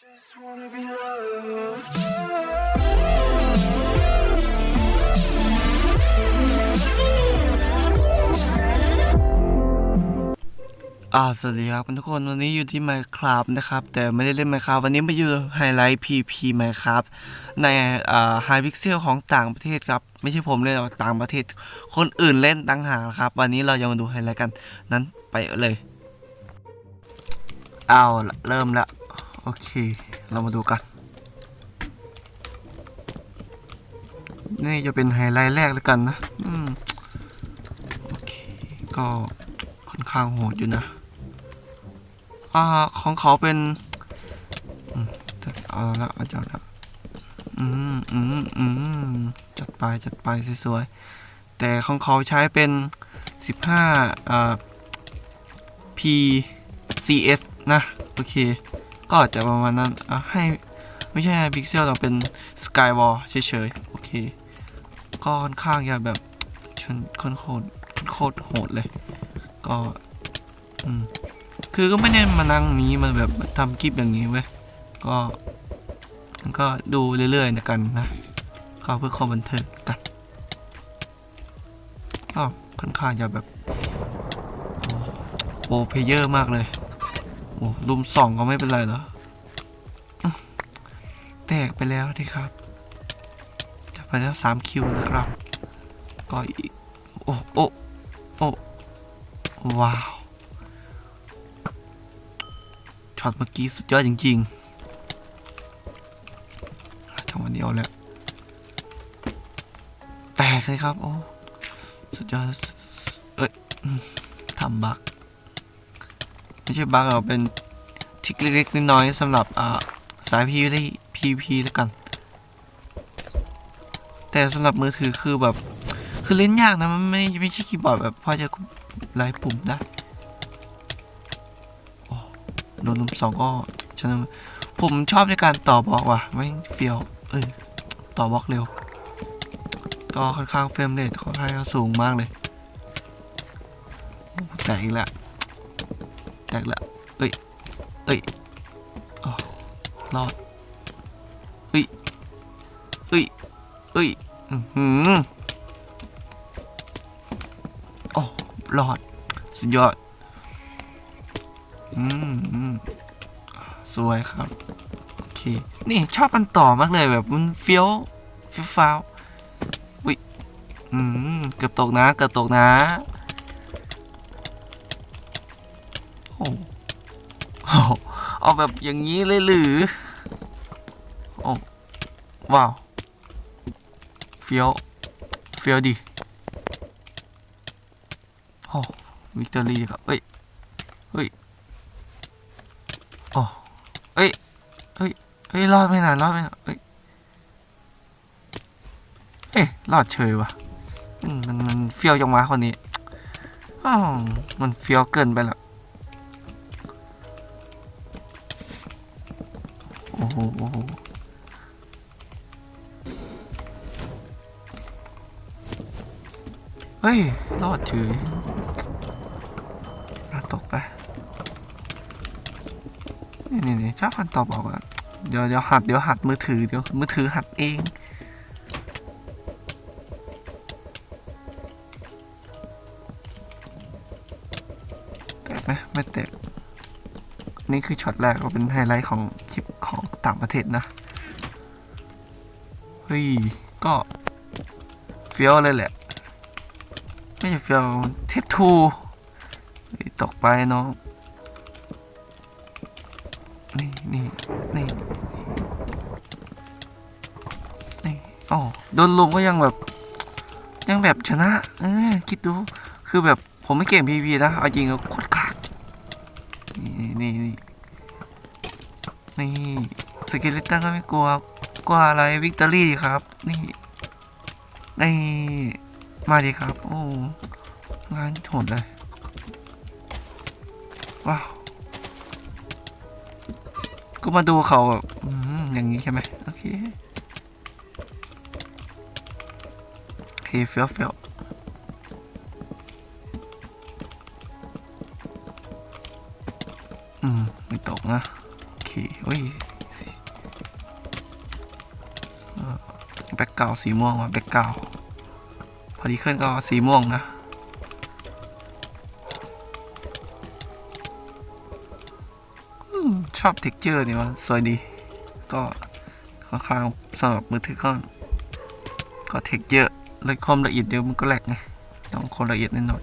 อ่าสวัสดีครับทุกคนวันนี้อยู่ที่ Minecraft นะครับ แต่ไม่ได้เล่น Minecraft วันนี้มาอยู่ไฮไลท์ PP Minecraft ในอ่า High Pixel ของต่างประเทศครับ ไม่ใช่ผมเล่นหรอกต่างประเทศ คนอื่นเล่นต่างหากครับ วันนี้เราจะมาดูไฮไลท์กันนั้นไปเลย เอาเริ่มละ โอเค เรามาดูกัน นี่จะเป็นไฮไลท์แรกแล้วกันนะ อืม โอเค ก็ค่อนข้างโหดอยู่นะ อ่า ของเขาเป็น อืมเอาละเอาจัดละอืมอืมอืมจัดไป จัดไปสวยๆ แต่ของเขาใช้เป็นสิบห้าอ่า PCS นะ โอเค ก็อาจจะประมาณนั้นอะให้ไม่ใช่พิกเซลเราเป็น Skywall เฉยๆ โอเค ก็ค่อนข้างจะแบบชนโคตรโคตรโหดเลย ก็ อืม คือก็ไม่ได้มานั่งนี้มาแบบทำคลิปอย่างนี้เว้ย ก็ก็ดูเรื่อยๆนะกันนะก็เพื่อความบันเทิงกันก็ค่อนข้างจะแบบโอ้โปรเพเยอร์มากเลย โอ้ลุมสองก็ไม่เป็นไรเหรอ แตกไปแล้วดิครับจะไปแล้วสามคิวนะครับ ก็อีก โอ้โอ้โอ้ว้าว ช็อตเมื่อกี้สุดยอดจริงๆจังหวะเดียวแหละแตกเลยครับ โอ้ สุดยอด เอ้ยทำบัก ไม่ใช่บักหรอกเป็นทิกเล็กๆน้อยๆสำหรับสายพีได้พีพีแล้วกัน แต่สำหรับมือถือคือแบบคือเล่นยากนะมันไม่ไม่ใช่คีย์บอร์ดแบบพอจะไล่ปุ่มได้โดนลุมสองก็ชนะผมชอบในการต่อบล็อกว่ะไม่เฟียวเออต่อบล็อกเร็วก็ค่อนข้างเฟรมเรทค่อนข้างสูงมากเลยแตกอีกแล้วแตกแล้ว เอ้ย เอ้ยอ๋อรอดเอ้ย เอ้ย เอ้ย อือหือโอ้รอด สุดยอดอืมอืมสวยครับ โอเค นี่ชอบมันต่อมากเลยแบบมันเฟี้ยวเฟี้ยวฟ้าววิอืม เกือบตกนะ เกือบตกนะ โอ้ เอาแบบอย่างนี้เลยหรือโอ้ว้าวเฟี้ยวเฟี้ยวดิโอ้วิกตอรี่ครับเอ้ยเฮ้ยโอ้เอ้ยเฮ้ยเฮ้ยรอดไม่นานรอดไม่นานเอ้ยเอ๊ะรอดเฉยวะมันมันมันเฟี้ยวจังวะคนนี้อ้าวมันเฟี้ยวเกินไปละ โอ้โหโอ้โหเฮ้ย รอดเฉยอะตกไป นี่นี่นี่ชอบคันตอบบอกว่าเดี๋ยวเดี๋ยวหัดเดี๋ยวหัดมือถือเดี๋ยวมือถือหัดเองแตกไหมไม่แตก นี่คือช็อตแรกก็เป็นไฮไลท์ของคลิปของต่างประเทศนะ เฮ้ย ก็เฟี้ยวเลยแหละ ไม่ใช่เฟี้ยวเทปทูตกไปน้องนี่นี่นี่นี่โอ้โดนลมก็ยังแบบ ยังแบบชนะ เออคิดดู คือแบบผมไม่เก่งพีพีนะ เอาจริงก็โคตรกากนี่นี่นี่ นี่สกิลิตันก็ไม่กลัว กลัวอะไรวิกตอรี่ครับ นี่นี่มาดีครับ โอ้งานโหดเลย ว้าว ก็มาดูเขาแบบอย่างนี้ใช่ไหมโอเคเฮ้ยเฟี้ยวเฟี้ยวอืม ไม่ตกนะ เฮ้ยแบกเก่าสีม่วงว่ะแบกเก่าพอดีเคลื่อนก็สีม่วงนะชอบเท็กเจอร์นี่มันสวยดี ก็ค่อนข้างสำหรับมือถือก็ก็เท็กเยอะเลยควมละเอียดเดียวมันก็แหลกไงต้องคนละเอียดนิดหน่อย